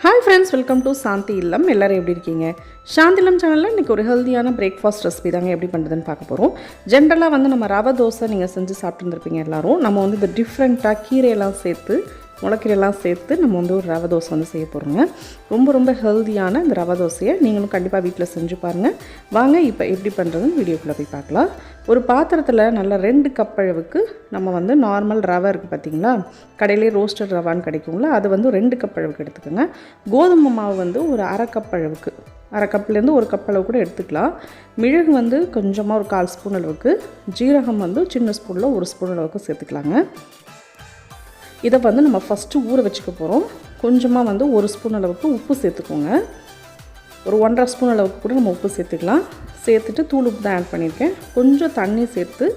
Hi friends welcome to Shanthi Illam எல்லோரும் எப்படி இருக்கீங்க? சாந்தி இல்லம் சேனலில் இன்றைக்கி ஒரு ஹெல்த்தியான பிரேக்ஃபாஸ்ட் ரெசிபி தாங்க எப்படி பண்ணுறதுன்னு பார்க்க போகிறோம் ஜென்ரலாக வந்து நம்ம ரவை தோசை நீங்கள் செஞ்சு சாப்பிட்டுருந்துருப்பீங்க எல்லோரும். நம்ம வந்து இந்த டிஃப்ரெண்ட்டாக கீரையெல்லாம் சேர்த்து முளைக்கீரையெல்லாம் சேர்த்து நம்ம வந்து ஒரு ரவை தோசை வந்து செய்ய போகிறோங்க ரொம்ப ரொம்ப ஹெல்த்தியான இந்த ரவை தோசையை நீங்களும் கண்டிப்பாக வீட்டில் செஞ்சு பாருங்கள் வாங்க இப்போ எப்படி பண்ணுறதுன்னு வீடியோக்குள்ளே போய் பார்க்கலாம். ஒரு பாத்திரத்தில் நல்லா ரெண்டு கப் அளவுக்கு நம்ம வந்து நார்மல் ரவை இருக்குது பார்த்தீங்களா கடையிலே ரோஸ்டட் ரவான்னு கிடைக்குங்களா அது வந்து ரெண்டு கப் அளவுக்கு எடுத்துக்கோங்க. கோதுமை மாவு வந்து ஒரு அரை கப் அளவுக்கு அரை கப்லேருந்து ஒரு கப் அளவு கூட எடுத்துக்கலாம். மிளகு வந்து கொஞ்சமாக ஒரு கால் ஸ்பூன் அளவுக்கு ஜீரகம் வந்து சின்ன ஸ்பூனில் ஒரு ஸ்பூன் அளவுக்கு சேர்த்துக்கலாங்க. இதை வந்து நம்ம ஃபஸ்ட்டு ஊற வச்சுக்க போகிறோம் கொஞ்சமாக வந்து ஒரு ஸ்பூன் அளவுக்கு உப்பு சேர்த்துக்கோங்க. ஒரு ஒன்றரை ஸ்பூன் அளவுக்கு கூட நம்ம உப்பு சேர்த்துக்கலாம். சேர்த்துட்டு தூள் உப்பு தான் ஆட் பண்ணியிருக்கேன். கொஞ்சம் தண்ணி சேர்த்து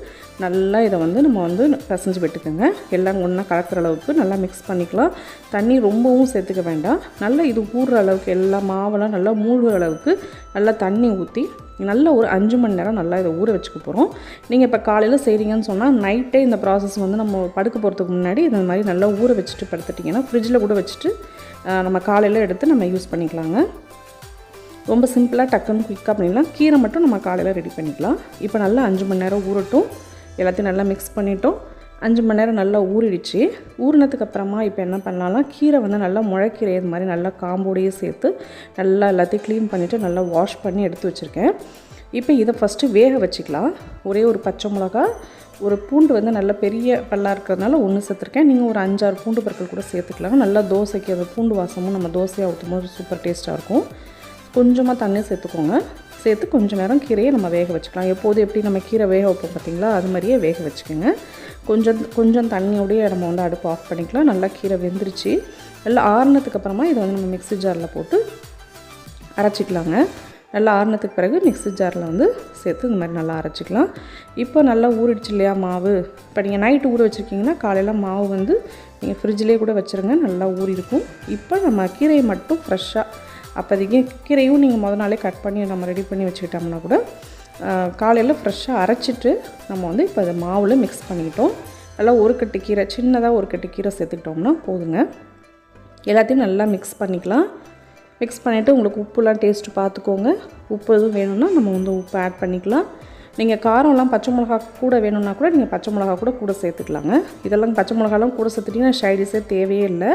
நல்லா இதை வந்து நம்ம வந்து பிசைஞ்சு விட்டுக்கோங்க. எல்லாம் ஒன்றா கலக்கிற அளவுக்கு நல்லா மிக்ஸ் பண்ணிக்கலாம். தண்ணி ரொம்பவும் சேர்த்துக்க வேண்டாம். நல்லா இது ஊறுற அளவுக்கு எல்லா மாவெல்லாம் நல்லா மூழ்கிற அளவுக்கு நல்லா தண்ணி ஊற்றி நல்லா ஒரு அஞ்சு மணி நேரம் நல்லா இதை ஊற வச்சுக்க போகிறோம் நீங்கள் இப்போ காலையில் செய்கிறீங்கன்னு சொன்னால் நைட்டே இந்த ப்ராசஸ் வந்து நம்ம படுக்க போகிறதுக்கு முன்னாடி இந்த மாதிரி நல்லா ஊற வச்சுட்டு படுத்துட்டிங்கன்னா ஃப்ரிட்ஜில் கூட வச்சுட்டு நம்ம காலையில் எடுத்து நம்ம யூஸ் பண்ணிக்கலாங்க. ரொம்ப சிம்பிளாக டக்குன்னு குயிக்காக பண்ணிடலாம். கீரை மட்டும் நம்ம காலையில் ரெடி பண்ணிக்கலாம். இப்போ நல்லா அஞ்சு மணி நேரம் ஊறட்டும். எல்லாத்தையும் நல்லா மிக்ஸ் பண்ணிட்டோம். அஞ்சு மணி நேரம் நல்லா ஊறிடுச்சு. ஊறினதுக்கு அப்புறமா இப்போ என்ன பண்ணலாம்னா கீரை வந்து நல்லா முளைக்கீரை இது மாதிரி நல்லா காம்போடையே சேர்த்து நல்லா எல்லாத்தையும் க்ளீன் பண்ணிவிட்டு நல்லா வாஷ் பண்ணி எடுத்து வச்சுருக்கேன். இப்போ இதை ஃபஸ்ட்டு வேக வச்சுக்கலாம். ஒரே ஒரு பச்சை மிளகா ஒரு பூண்டு வந்து நல்ல பெரிய பல்லாக இருக்கிறதுனால ஒன்று சேர்த்துருக்கேன். நீங்கள் ஒரு அஞ்சாறு பூண்டு பற்கள் கூட சேர்த்துக்கலாம். நல்லா தோசைக்கு அந்த பூண்டு வாசமும் நம்ம தோசையாக ஊற்றும் போது சூப்பர் டேஸ்ட்டாக இருக்கும். கொஞ்சமாக தண்ணி சேர்த்துக்கோங்க. சேர்த்து கொஞ்சம் நேரம் கீரையை நம்ம வேக வச்சுக்கலாம். எப்போது எப்படி நம்ம கீரை வேக வைப்போம் பார்த்தீங்களா? அது மாதிரியே வேக வச்சுக்கோங்க. கொஞ்சம் கொஞ்சம் தண்ணியோடய நம்ம வந்து அடுப்பு ஆஃப் பண்ணிக்கலாம். நல்லா கீரை வெந்துருச்சு. நல்லா ஆறுனதுக்கு அப்புறமா இதை வந்து நம்ம மிக்ஸி ஜாரில் போட்டு அரைச்சிக்கலாங்க. நல்லா ஆறுனதுக்கு பிறகு மிக்ஸி ஜாரில் வந்து சேர்த்து இந்த மாதிரி நல்லா அரைச்சிக்கலாம். இப்போ நல்லா ஊறிடுச்சு இல்லையா மாவு? இப்போ நீங்கள் நைட்டு ஊற வச்சுருக்கீங்கன்னா காலையில் மாவு வந்து நீங்கள் ஃப்ரிட்ஜிலே கூட வச்சுருங்க. நல்லா ஊறி இருக்கும் இப்போ நம்ம கீரையை மட்டும் ஃப்ரெஷ்ஷாக அப்போதைக்கு கீரையும் நீங்கள் முத நாளே கட் பண்ணி நம்ம ரெடி பண்ணி வச்சுக்கிட்டோம்னா கூட காலையில் ஃப்ரெஷ்ஷாக அரைச்சிட்டு நம்ம வந்து இப்போ அதை மாவில் மிக்ஸ் பண்ணிக்கிட்டோம். நல்லா ஒரு கட்டு கீரை சின்னதாக ஒரு கட்டு கீரை சேர்த்துக்கிட்டோம்னா போதுங்க. எல்லாத்தையும் நல்லா மிக்ஸ் பண்ணிக்கலாம். மிக்ஸ் பண்ணிவிட்டு உங்களுக்கு உப்புலாம் டேஸ்ட்டு பார்த்துக்கோங்க. உப்பு எதுவும் வேணும்னா நம்ம வந்து உப்பு ஆட் பண்ணிக்கலாம். நீங்கள் காரம்லாம் பச்சை மிளகா கூட வேணும்னா கூட நீங்கள் பச்சை மிளகா கூட கூட சேர்த்துக்கலாங்க. இதெல்லாம் பச்சை மிளகாலாம் கூட சேர்த்துட்டிங்கன்னா ஷைடிஸே தேவையே இல்லை.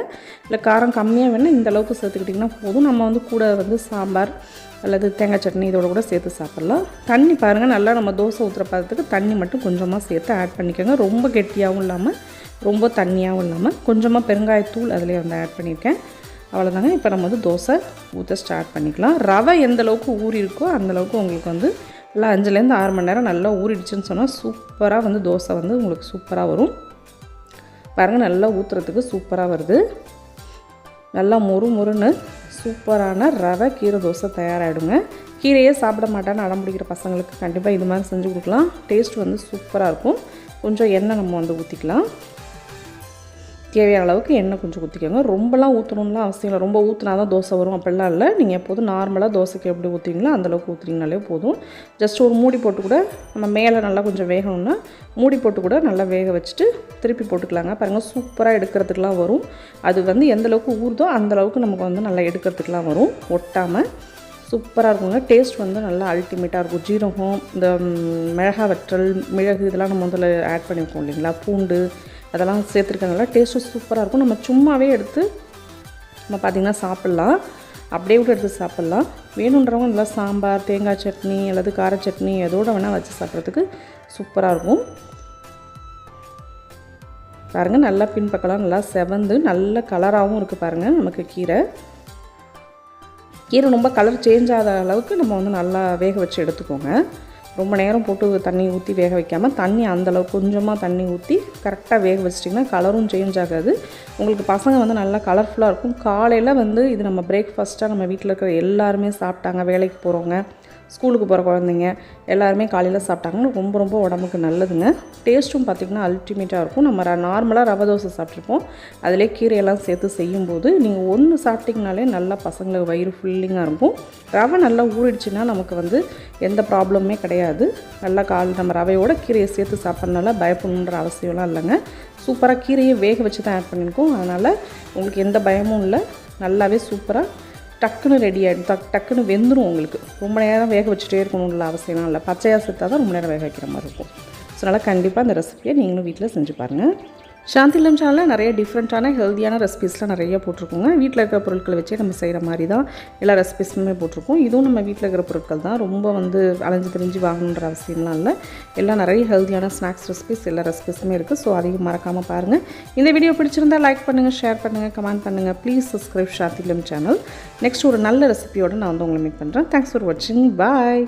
இல்லை காரம் கம்மியாக வேணால் இந்த அளவுக்கு சேர்த்துக்கிட்டிங்கன்னா போதும். நம்ம வந்து கூட வந்து சாம்பார் அல்லது தேங்காய் சட்னி இதோட கூட சேர்த்து சாப்பிட்லாம். தண்ணி பாருங்கள் நல்லா நம்ம தோசை ஊற்றுற பதத்துக்கு தண்ணி மட்டும் கொஞ்சமாக சேர்த்து ஆட் பண்ணிக்கோங்க. ரொம்ப கெட்டியாகவும் இல்லாமல் ரொம்ப தண்ணியாகவும் இல்லாமல் கொஞ்சமாக பெருங்காயத்தூள் அதிலே வந்து ஆட் பண்ணியிருக்கேன் அவ்வளோதாங்க இப்போ நம்ம வந்து தோசை ஊற்ற ஸ்டார்ட் பண்ணிக்கலாம். ரவை எந்த அளவுக்கு ஊறி இருக்கோ அந்தளவுக்கு உங்களுக்கு வந்து நல்லா அஞ்சுலேருந்து ஆறு மணி நேரம் நல்லா ஊறிடுச்சுன்னு சொன்னால் சூப்பராக வந்து தோசை வந்து உங்களுக்கு சூப்பராக வரும். பாருங்கள் நல்லா ஊற்றுறதுக்கு சூப்பராக வருது. நல்லா மொறு மொறுன்னு சூப்பரான ரவை கீரை தோசை தயாராகிடுங்க. கீரையே சாப்பிட மாட்டான்னு அடம் பிடிக்கிற பசங்களுக்கு கண்டிப்பாக இது மாதிரி செஞ்சு கொடுக்கலாம். டேஸ்ட் வந்து சூப்பராக இருக்கும். கொஞ்சம் எண்ணெய் நம்ம வந்து ஊற்றிக்கலாம் தேவையான அளவுக்கு எண்ணெய் கொஞ்சம் ஊற்றிக்கோங்க ரொம்பலாம் ஊற்றணும்லாம் அவசியம் இல்லை. ரொம்ப ஊற்றினா தான் தோசை வரும். அப்படிலாம் இல்லை. நீங்கள் எப்போதும் நார்மலாக தோசைக்கு எப்படி ஊற்றிங்களோ அந்தளவுக்கு ஊற்றுறீங்கனாலே போதும். ஜஸ்ட் ஒரு மூடி போட்டு கூட நம்ம மேலே நல்லா கொஞ்சம் வேகணும்னா மூடி போட்டு கூட நல்லா வேக வச்சுட்டு திருப்பி போட்டுக்கலாங்க. பாருங்கள் சூப்பராக எடுக்கிறதுக்கெலாம் வரும். அது வந்து எந்தளவுக்கு ஊறுதோ அந்தளவுக்கு நமக்கு வந்து நல்லா எடுக்கிறதுக்கெலாம் வரும். ஒட்டாமல் சூப்பராக இருக்குங்க. டேஸ்ட் வந்து நல்லா அல்டிமேட்டாக இருக்கும். ஜீரகம் இந்த மிளகா வற்றல் மிளகு இதெல்லாம் நம்ம வந்து ஆட் பண்ணியிருக்கோம் இல்லைங்களா? பூண்டு அதெல்லாம் சேர்த்துருக்கனால டேஸ்ட்டும் சூப்பராக இருக்கும். நம்ம சும்மாவே எடுத்து நம்ம பார்த்திங்கன்னா சாப்பிட்லாம். அப்படியே கூட எடுத்து சாப்பிட்லாம். வேணுன்றவங்க நல்லா சாம்பார் தேங்காய் சட்னி அல்லது கார சட்னி எதோட வேணால் வச்சு சாப்பிட்றதுக்கு சூப்பராக இருக்கும். பாருங்கள் நல்லா பின்பக்கலாம். நல்லா செவந்து நல்ல கலராகவும் இருக்குது பாருங்கள் நமக்கு கீரை. கீரை ரொம்ப கலர் சேஞ்ச் ஆகாத அளவுக்கு நம்ம வந்து நல்லா வேக வச்சு எடுத்துக்கோங்க. ரொம்ப நேரம் போட்டு தண்ணி ஊற்றி வேக வைக்காமல் தண்ணி அந்தளவுக்கு கொஞ்சமாக தண்ணி ஊற்றி கரெக்டாக வேக வச்சிட்டிங்கன்னா கலரும் சேஞ்ச் ஆகாது. உங்களுக்கு பசங்க வந்து நல்லா கலர்ஃபுல்லாக இருக்கும். காலையில் வந்து இது நம்ம பிரேக்ஃபாஸ்ட்டாக நம்ம வீட்டில் இருக்கிற எல்லாருமே சாப்பிட்டாங்க வேலைக்கு போகிறவங்க ஸ்கூலுக்கு போகிற குழந்தைங்க எல்லாருமே காலையில் சாப்பிட்டாங்கன்னா ரொம்ப ரொம்ப உடம்புக்கு நல்லதுங்க. டேஸ்ட்டும் பார்த்திங்கன்னா அல்டிமேட்டாக இருக்கும். நம்ம நார்மலாக ரவை தோசை சாப்பிட்ருப்போம். அதிலே கீரையெல்லாம் சேர்த்து செய்யும்போது நீங்கள் ஒன்று சாப்பிட்டிங்கனாலே நல்லா பசங்களுக்கு வயிறு ஃபுல்லிங்காக இருக்கும். ரவை நல்லா ஊறிடுச்சுன்னா நமக்கு வந்து எந்த ப்ராப்ளமுமே கிடையாது. நல்லா கால் நம்ம ரவையோட கீரையை சேர்த்து சாப்பிட்றதுனால பயப்படணுன்ற அவசியம்லாம் இல்லைங்க. சூப்பராக கீரையை வேக வச்சு தான் ஆட் பண்ணியிருக்கோம். அதனால் உங்களுக்கு எந்த பயமும் இல்லை. நல்லாவே சூப்பராக டக்குன்னு ரெடி ஆகிடும் டக் டக்குன்னு வெந்துடும் உங்களுக்கு. ரொம்ப நேரம் வேக வச்சுட்டே இருக்கணும்ல அவசியம்லாம் இல்லை. பச்சையாக சேர்த்தா தான் ரொம்ப நேரம் வேக வைக்கிற மாதிரி இருக்கும். ஸோ அதனால் கண்டிப்பாக அந்த ரெசிபியை நீங்களும் வீட்டில் செஞ்சு பாருங்கள் சாந்தி சேனலில் நிறைய டிஃப்ரெண்ட்டான ஹெல்த்தியான ரெசிபீஸ்லாம் நிறைய போட்டிருக்கோங்க. வீட்டில் இருக்கிற பொருட்களை வச்சே நம்ம செய்கிற மாதிரி தான் எல்லா ரெசிபீஸுமே போட்டிருக்கோம். இதுவும் நம்ம வீட்டில் இருக்கிற பொருட்கள் தான். ரொம்ப வந்து அலைஞ்சு தெரிஞ்சு வாங்கணுன்ற அவசியம்லாம் இல்லை. எல்லாம் நிறைய ஹெல்த்தியான ஸ்நாக்ஸ் ரெசிபீஸ் எல்லா ரெசிபீஸுமே இருக்குது ஸோ அதையும் மறக்காமல் பாருங்கள் இந்த வீடியோ பிடிச்சிருந்தா லைக் பண்ணுங்கள் ஷேர் பண்ணுங்கள் கமெண்ட் பண்ணுங்கள் please subscribe Shanthilam channel next ஒரு நல்ல ரெசிபியோடு நான் வந்து உங்களை மீட் பண்ணுறேன் தேங்க்ஸ் ஃபார் வாட்சிங் பாய்